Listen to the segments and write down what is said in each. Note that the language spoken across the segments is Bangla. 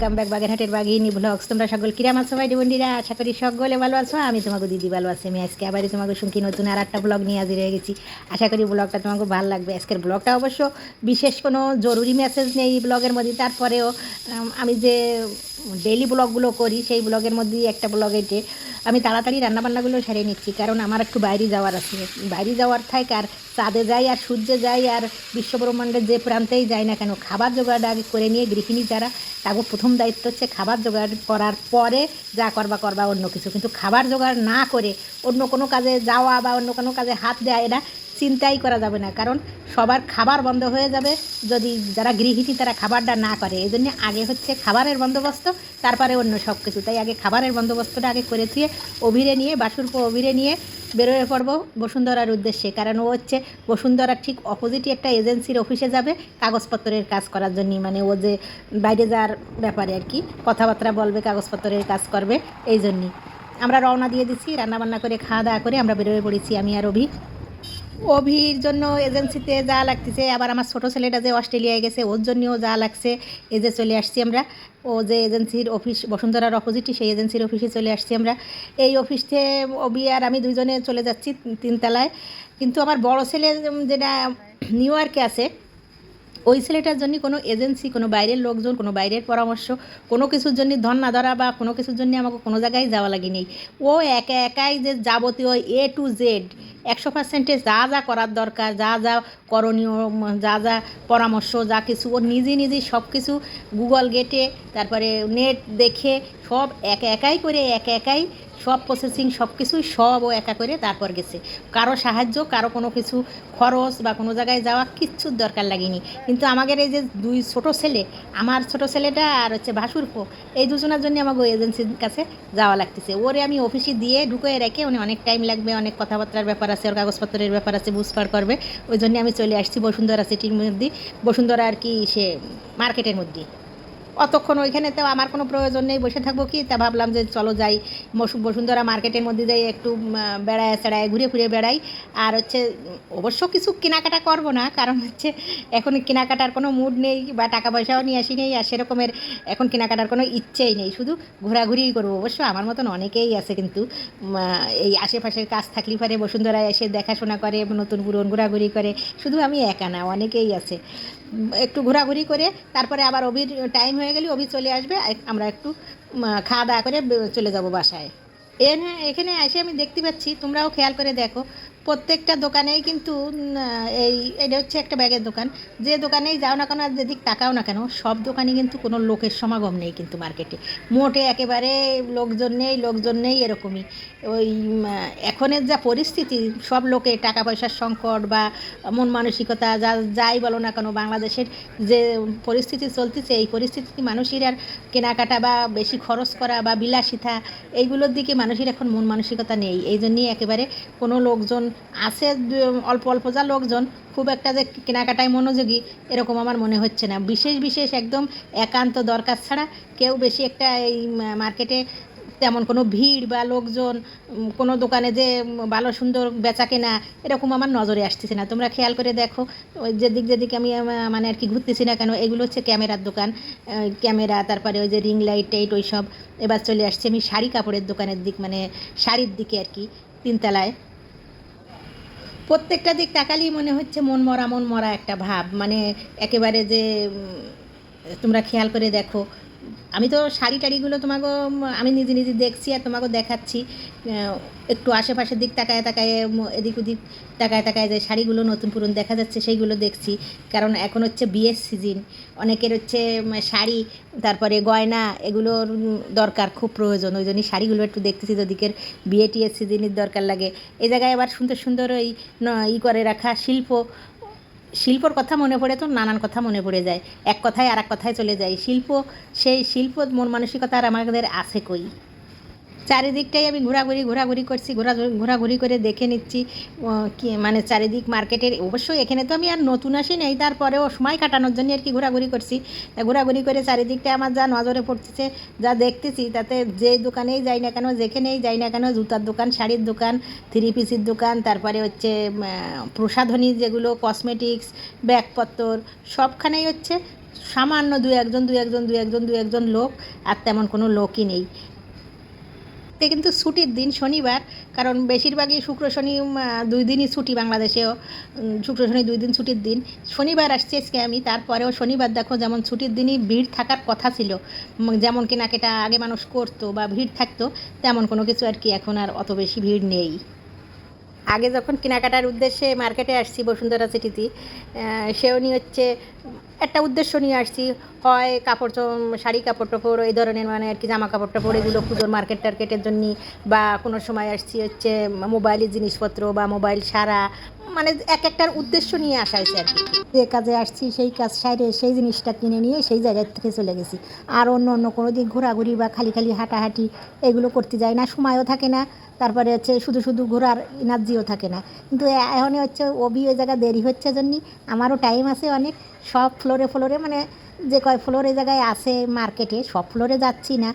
ওয়েলকাম ব্যাক বাগেরহাটের বাঘিনী ব্লগস। তোমরা সকল কিরাম আছো ভাই বন্ধুরা আশা করি সকলে ভালো আছো। আমি তোমাকে দিদি ভালো আছি। আমি আজকে আবার তোমাকে শুনকি নতুন আর একটা ব্লগ নিয়ে হাজির হয়ে গেছি। আশা করি ব্লগটা তোমাকে ভালো লাগবে। আজকের ব্লগটা অবশ্য বিশেষ কোনো জরুরি মেসেজ নেই ব্লগের মধ্যে। তারপরেও আমি যে ডেইলি ব্লগগুলো করি, সেই ব্লগের মধ্যেই একটা ব্লগ এটে আমি তাড়াতাড়ি রান্নাবান্নাগুলো সেরে নিচ্ছি, কারণ আমার একটু বাইরে যাওয়ার আছে। বাইরে যাওয়ার থাক আর চাঁদে যাই আর সূর্যে যাই আর বিশ্বব্রহ্মাণ্ডের যে প্রান্তেই যাই না কেন, খাবার জোগাড় আগে করে নিয়ে গৃহিণী যারা তাকে প্রথম দায়িত্ব হচ্ছে খাবার জোগাড় করার পরে যা করবা করবা অন্য কিছু। কিন্তু খাবার জোগাড় না করে অন্য কোনো কাজে যাওয়া বা অন্য কোনো কাজে হাত দেওয়া এটা চিন্তাই করা যাবে না, কারণ সবার খাবার বন্ধ হয়ে যাবে। যদি যারা গৃহিণী, তারা খাবারটা না করে, এই জন্য আগে হচ্ছে খাবারের বন্দোবস্ত, তারপরে অন্য সব কিছু তাই আগে খাবারের বন্দোবস্তটা আগে করে দিয়ে অভিরে নিয়ে বাসুরপো অভিরে নিয়ে বেরোয় পড়ব বসুন্ধরার উদ্দেশ্যে। কারণ ও হচ্ছে বসুন্ধরার ঠিক অপোজিটই একটা এজেন্সির অফিসে যাবে কাগজপত্রের কাজ করার জন্য মানে ও যে বাইরে যাওয়ার ব্যাপারে আর কি, কথাবার্তা বলবে, কাগজপত্রের কাজ করবে, এই জন্যই। আমরা রওনা দিয়ে দিচ্ছি, রান্নাবান্না করে খাওয়া দাওয়া করে আমরা বেরোয় পড়েছি, আমি আর অভি। অভির জন্য এজেন্সিতে যা লাগতেছে, আবার আমার ছোটো ছেলেটা যে অস্ট্রেলিয়ায় গেছে, ওর জন্যও যা লাগছে, এই যে চলে আসছি আমরা। ও যে এজেন্সির অফিস, বসুন্ধরার অপোজিটই সেই এজেন্সির অফিসে চলে আসছি আমরা। এই অফিসে অভি আর আমি দুইজনে চলে যাচ্ছি তিনতলায়। কিন্তু আমার বড় ছেলে যেটা নিউ ইয়র্কে আছে ওই ছেলেটার জন্য কোনো এজেন্সি, কোনো বাইরের লোকজন, কোনো বাইরের পরামর্শ, কোনো কিছুর জন্য ধন না ধরা বা কোনো কিছুর জন্য আমাকে কোনো জায়গায় যাওয়া লাগে নেই ও একা একাই যে যাবতীয় এ টু জেড একশো পার্সেন্টে যা যা করার দরকার, যা যা করণীয়, যা যা পরামর্শ, যা কিছু, ও নিজে নিজে সব কিছু গুগল গেটে, তারপরে নেট দেখে সব একা একাই করে, একা একাই সব প্রসেসিং সব কিছুই সব ও একা করে তারপর গেছে। কারও সাহায্য, কারও কোনো কিছু খরচ বা কোনো জায়গায় যাওয়া কিচ্ছুর দরকার লাগেনি। কিন্তু আমাদের এই যে দুই ছোট ছেলে, আমার ছোট ছেলেটা আর হচ্ছে ভাসুর ভাসুরপো এই দুজনের জন্য আমাকে ওই এজেন্সির কাছে যাওয়া লাগতেছে। ওরে আমি অফিসে দিয়ে ঢুকিয়ে রেখে উনি অনেক টাইম লাগবে, অনেক কথাবার্তার ব্যাপার আছে, ওর কাগজপত্রের ব্যাপার আছে বুঝপার করবে। ওই জন্য আমি চলে আসছি বসুন্ধরা সিটির মধ্যে, বসুন্ধরা আর কি সে মার্কেটের মধ্যে। অতক্ষণ ওইখানে তো আমার কোনো প্রয়োজন নেই, বসে থাকব কি? তা ভাবলাম যে চলো যাই বসু- বসুন্ধরা মার্কেটের মধ্যে যাই একটু বেড়ায় সেড়ায় ঘুরে ফিরে বেড়াই। আর হচ্ছে, অবশ্য কিছু কেনাকাটা করব না, কারণ হচ্ছে এখন কেনাকাটার কোনো মুড নেই বা টাকা পয়সাও নিয়ে আসি নেই, আর সেরকমের এখন কেনাকাটার কোনো ইচ্ছেই নেই। শুধু ঘোরাঘুরিই করব। অবশ্য আমার মতন অনেকেই আছে কিন্তু এই আশেপাশের কাজ থাকলে পারে বসুন্ধরায় এসে দেখাশোনা করে, নতুন পুরন ঘোরাঘুরি করে। শুধু আমি একা না, অনেকেই আছে। একটু ঘোরাঘুরি করে, তারপরে আবার অভির টাইম হয়ে গেলে অভি চলে আসবে আমরা একটু খাওয়া দাওয়া করে চলে যাব বাসায়। এখানে এখানে এসে আমি দেখতে পাচ্ছি, তোমরাও খেয়াল করে দেখো প্রত্যেকটা দোকানেই কিন্তু এই, এটা হচ্ছে একটা ব্যাগের দোকান। যে দোকানেই যাও না কেন আর যেদিক তাকাও না কেন, সব দোকানে কিন্তু কোনো লোকের সমাগম নেই কিন্তু মার্কেটে। মোটে একেবারে লোকজন নেই লোকজন নেই এরকমই। ওই এখনের যা পরিস্থিতি, সব লোকে টাকা পয়সার সংকট বা মন মানসিকতা, যা, যাই বলো না কেন, বাংলাদেশের যে পরিস্থিতি চলতেছে, এই পরিস্থিতিতে মানুষের আর কেনাকাটা বা বেশি খরচ করা বা বিলাসিতা, এইগুলোর দিকে মানুষের এখন মন মানসিকতা নেই। এই জন্যই একেবারে কোনো লোকজন আছে অল্প অল্প যা লোকজন, খুব একটা যে কেনাকাটায় মনোযোগী, এরকম আমার মনে হচ্ছে না। বিশেষ বিশেষ একদম একান্ত দরকার ছাড়া কেউ বেশি একটা এই মার্কেটে তেমন কোনো ভিড় বা লোকজন কোনো দোকানে যে ভালো সুন্দর বেচা কেনা, এরকম আমার নজরে আসতেছে না। তোমরা খেয়াল করে দেখো, ওই যেদিক যেদিকে আমি মানে আর কি ঘুরতেছি না কেন, এগুলো হচ্ছে ক্যামেরার দোকান ক্যামেরা, তারপরে ওই যে রিং লাইট টাইট ওই সব। এবার চলে আসছে আমি শাড়ি কাপড়ের দোকানের দিক মানে শাড়ির দিকে আর কি, তিনতলায়। প্রত্যেকটা দিক তাকালেই মনে হচ্ছে মন মরা মন মরা একটা ভাব। মানে একেবারে যে তোমরা খেয়াল করে দেখো আমি তো শাড়ি টাড়িগুলো তোমাকে আমি নিজে নিজে দেখছি আর তোমাকে দেখাচ্ছি। একটু আশেপাশের দিক তাকায় তাকায় এদিক ওদিক তাকায় তাকায় যে শাড়িগুলো নতুন পুরন দেখা যাচ্ছে, সেইগুলো দেখছি। কারণ এখন হচ্ছে বিয়ের সিজন অনেকের হচ্ছে শাড়ি, তারপরে গয়না, এগুলোর দরকার, খুব প্রয়োজন। ওই জন্যই শাড়িগুলো একটু দেখতেছি ওদিকের বিয়ে টিয়ের সিজনের দরকার লাগে। এ জায়গায় আবার সুন্দর সুন্দর ওই ই করে রাখা শিল্প শিল্পর কথা মনে পড়ে তো নানান কথা মনে পড়ে যায়। এক কথায় আর এক কথায় চলে যায়। শিল্প, সেই শিল্প, মন মানসিকতা আর আমাদের আছে কই? চারিদিকটাই আমি ঘোরাঘুরি ঘোরাঘুরি করছি, ঘোরা ঘোরাঘুরি করে দেখে নিচ্ছি কি মানে চারিদিক মার্কেটের, অবশ্যই এখানে তো আমি আর নতুন আসি নাই, তারপরেও সময় কাটানোর জন্য আর কি ঘোরাঘুরি করছি। তা ঘোরাঘুরি করে চারিদিকটা আমার যা নজরে পড়তেছে, যা দেখতেছি, তাতে যে দোকানেই যাই না কেন, যেখানেই যাই না কেন, জুতার দোকান, শাড়ির দোকান, থ্রি পিসির দোকান, তারপরে হচ্ছে প্রসাধনী যেগুলো কসমেটিক্স ব্যাগপত্র সবখানেই হচ্ছে, সামান্য দু একজন দু একজন দু একজন দু একজন লোক, আর তেমন কোনো লোকই নেই। এতে কিন্তু ছুটির দিন শনিবার, কারণ বেশিরভাগই শুক্র শনি দুই দিনই ছুটি বাংলাদেশেও শুক্র শনি দুই দিন ছুটির দিন। শনিবার আসছে আজকে আমি, তারপরেও শনিবার দেখো যেমন ছুটির দিনই ভিড় থাকার কথা ছিল যেমন যেমন কেনাকাটা আগে মানুষ করতো বা ভিড় থাকতো, তেমন কোনো কিছু আর কি এখন আর অত বেশি ভিড় নেই। আগে যখন কেনাকাটার উদ্দেশ্যে মার্কেটে আসছি বসুন্ধরা সিটিতে সেও নিয়ে হচ্ছে একটা উদ্দেশ্য নিয়ে আসছি, হয় কাপড় শাড়ি কাপড় টাপড় এই ধরনের মানে আর কি জামা কাপড় টাপড় এগুলো পুজোর মার্কেট টার্কেটের জন্য বা কোনো সময় আসছি হচ্ছে মোবাইলের জিনিসপত্র বা মোবাইল সারা মানে এক একটার উদ্দেশ্য নিয়ে আসা হয়েছে আর কি। যে কাজে আসছি, সেই কাজ সাইডে সেই জিনিসটা কিনে নিয়ে সেই জায়গা থেকে চলে গেছি। আর অন্য অন্য কোনো দিক ঘোরাঘুরি বা খালি খালি হাঁটাহাঁটি এগুলো করতে যায় না, সময়ও থাকে না। তারপরে হচ্ছে শুধু শুধু ঘোরার এনার্জিও থাকে না। কিন্তু এখন হচ্ছে ওবি ওই জায়গা দেরি হচ্ছে জন্য আমারও টাইম আছে অনেক। সব ফ্লোরে ফ্লোরে মানে যে কয় ফ্লোরে জায়গায় আছে মার্কেটে সব ফ্লোরে যাচ্ছি না।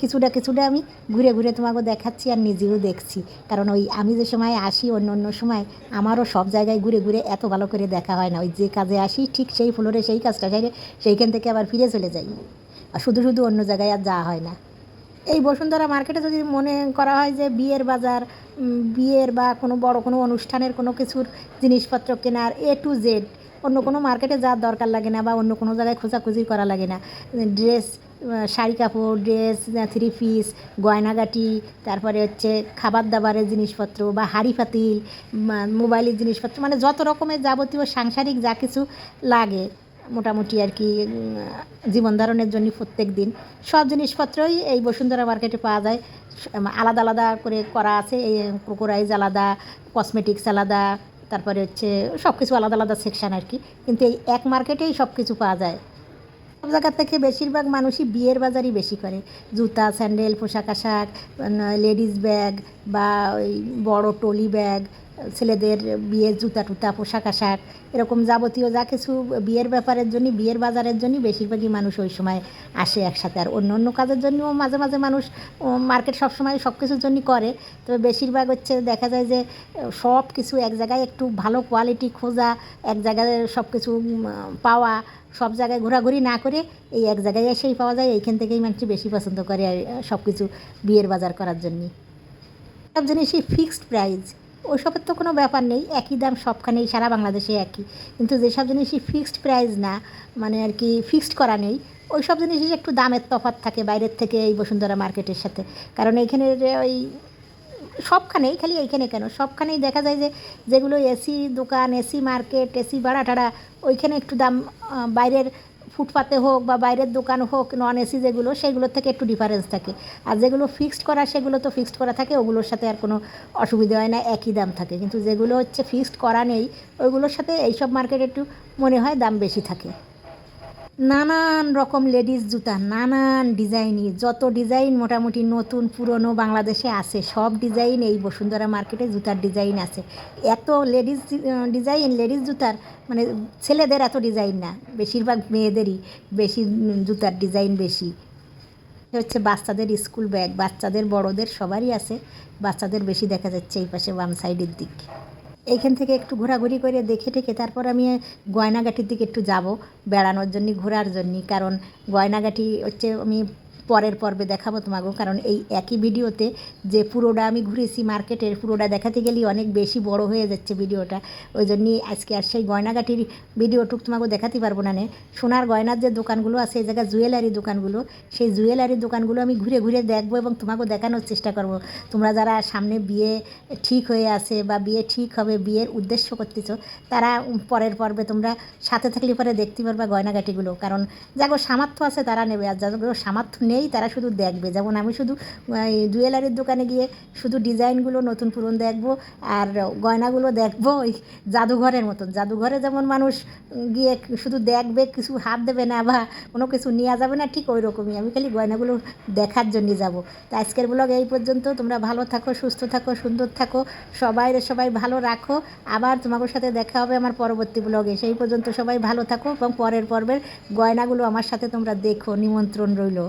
কিছুটা কিছুটা আমি ঘুরে ঘুরে তোমাকে দেখাচ্ছি আর নিজেও দেখছি। কারণ ওই আমি যে সময় আসি অন্য অন্য সময়, আমারও সব জায়গায় ঘুরে ঘুরে এত ভালো করে দেখা হয় না। ওই যে কাজে আসি, ঠিক সেই ফ্লোরে সেই কাজটা সেরে সেইখান থেকে আবার ফিরে চলে যাই। আর শুধু শুধু অন্য জায়গায় আর যাওয়া হয় না। এই বসুন্ধরা মার্কেটে যদি মনে করা হয় যে বিয়ের বাজার বিয়ের বা কোনো বড় কোনো অনুষ্ঠানের কোনো কিছুর জিনিসপত্র কেনার এ টু জেড অন্য কোনো মার্কেটে যাওয়ার দরকার লাগে না বা অন্য কোনো জায়গায় খোঁজাখুঁজি করা লাগে না। ড্রেস শাড়ি কাপড় ড্রেস থ্রি পিস গয়নাগাটি, তারপরে হচ্ছে খাবার দাবারের জিনিসপত্র বা হাড়ি ফাতিল মোবাইলের জিনিসপত্র মানে যত রকমের যাবতীয় সাংসারিক যা কিছু লাগে মোটামুটি আর কি জীবন ধারণের জন্য প্রত্যেক দিন। সব জিনিসপত্রই এই বসুন্ধরা মার্কেটে পাওয়া যায়। আলাদা আলাদা করে করা আছে, এই ক্রোকোরাইজ আলাদা কসমেটিক্স আলাদা, তারপরে হচ্ছে সব কিছু আলাদা আলাদা সেকশন আর কি। কিন্তু এই এক মার্কেটেই সব কিছু পাওয়া যায়। সব জায়গা থেকে বেশিরভাগ মানুষই বিয়ের বাজারই বেশি করে। জুতা, স্যান্ডেল, পোশাক আশাক, লেডিস ব্যাগ বা ওই বড় টলি ব্যাগ ছেলেদের বিয়ের জুতা টুতা, পোশাক আশাক, এরকম যাবতীয় যা কিছু বিয়ের ব্যাপারের জন্য বিয়ের বাজারের জন্য বেশিরভাগই মানুষ ওই সময় আসে একসাথে। আর অন্য অন্য কাজের জন্যও মাঝে মাঝে মানুষ মার্কেট সব সময় সব কিছুর জন্যই করে। তবে বেশিরভাগ হচ্ছে দেখা যায় যে সব কিছু এক জায়গায় একটু ভালো কোয়ালিটি খোঁজা, এক জায়গায় সব কিছু পাওয়া, সব জায়গায় ঘোরাঘুরি না করে এই এক জায়গায় এসেই পাওয়া যায়, এইখান থেকেই মানুষ বেশি পছন্দ করে সব কিছু বিয়ের বাজার করার জন্যে সব জিনিসই ফিক্সড প্রাইস ওইসবের তো কোনো ব্যাপার নেই, একই দাম সবখানেই, সারা বাংলাদেশে একই। কিন্তু যেসব জিনিসই ফিক্সড প্রাইস না মানে আর কি ফিক্সড করা নেই ওই সব জিনিসের একটু দামের তফাৎ থাকে বাইরের থেকে এই বসুন্ধরা মার্কেটের সাথে। কারণ এইখানে যে ওই সবখানেই, খালি এইখানে কেন? সবখানেই দেখা যায় যে যেগুলো এসি দোকান এসি মার্কেট এসি ভাড়া টাড়া ওইখানে একটু দাম বাইরের ফুটপাতে হোক বা বাইরের দোকান হোক নন এসি যেগুলো, সেগুলোর থেকে একটু ডিফারেন্স থাকে। আর যেগুলো ফিক্সড করা, সেগুলো তো ফিক্সড করা থাকে, ওগুলোর সাথে আর কোনো অসুবিধা হয় না, একই দাম থাকে। কিন্তু যেগুলো হচ্ছে ফিক্সড করা নেই, ওইগুলোর সাথে এইসব মার্কেটে একটু মনে হয় দাম বেশি থাকে। নানান রকম লেডিস জুতা, নানান ডিজাইনই যত ডিজাইন মোটামুটি নতুন, পুরনো বাংলাদেশে আছে, সব ডিজাইন এই বসুন্ধরা মার্কেটে জুতার ডিজাইন আছে। এত লেডিস, ডিজাইন লেডিস জুতার মানে ছেলেদের এত ডিজাইন না, বেশিরভাগ মেয়েদেরই বেশি জুতার ডিজাইন বেশি। হচ্ছে বাচ্চাদের স্কুল ব্যাগ, বাচ্চাদের, বড়দের সবারই আছে, বাচ্চাদের বেশি দেখা যাচ্ছে এই পাশে বাম সাইডের দিক। এইখান থেকে একটু ঘোরাঘুরি করে দেখে টেখে তারপর আমি গয়নাগাটির দিকে একটু যাব বেড়ানোর জন্য, ঘোরার জন্য। কারণ গয়নাগাটি হচ্ছে আমি পরের পর্বে দেখাবো তোমাকেও কারণ এই একই ভিডিওতে যে পুরোটা আমি ঘুরেছি মার্কেটের, পুরোটা দেখাতে গেলেই অনেক বেশি বড় হয়ে যাচ্ছে ভিডিওটা। ওই জন্যই আজকে আর সেই গয়নাগাটির ভিডিওটুক তোমাকেও দেখাতে পারব না সোনার গয়নার যে দোকানগুলো আছে, এই জায়গায় জুয়েলারি দোকানগুলো, সেই জুয়েলারি দোকানগুলো আমি ঘুরে ঘুরে দেখব এবং তোমাকেও দেখানোর চেষ্টা করব। তোমরা যারা সামনে বিয়ে ঠিক হয়ে আছে বা বিয়ে ঠিক হবে, বিয়ের উদ্দেশ্য করতেছো, তারা পরের পর্বে তোমরা সাথে থাকলে পরে দেখতে পারবা গয়নাগাটিগুলো। কারণ যাগো সামর্থ্য আছে তারা নেবে, আর যাদের সামর্থ্য নেই তারা শুধু দেখবে। যেমন আমি শুধু জুয়েলারির দোকানে গিয়ে শুধু ডিজাইনগুলো নতুন পুরন দেখব আর গয়নাগুলো দেখব ওই জাদুঘরের মতন। জাদুঘরে যেমন মানুষ গিয়ে শুধু দেখবে, কিছু হাত দেবে না বা কোনো কিছু নেওয়া যাবে না, ঠিক ওই রকমই। আমি খালি গয়নাগুলো দেখার জন্য যাব। তো আজকের ব্লগ এই পর্যন্ত। তোমরা ভালো থাকো, সুস্থ থাকো, সুন্দর থাকো, সবাই সবাই ভালো রাখো। আবার তোমাদের সাথে দেখা হবে আমার পরবর্তী ব্লগে। সেই পর্যন্ত সবাই ভালো থাকো এবং পরের পর্বের গয়নাগুলো আমার সাথে তোমরা দেখো, নিমন্ত্রণ রইল।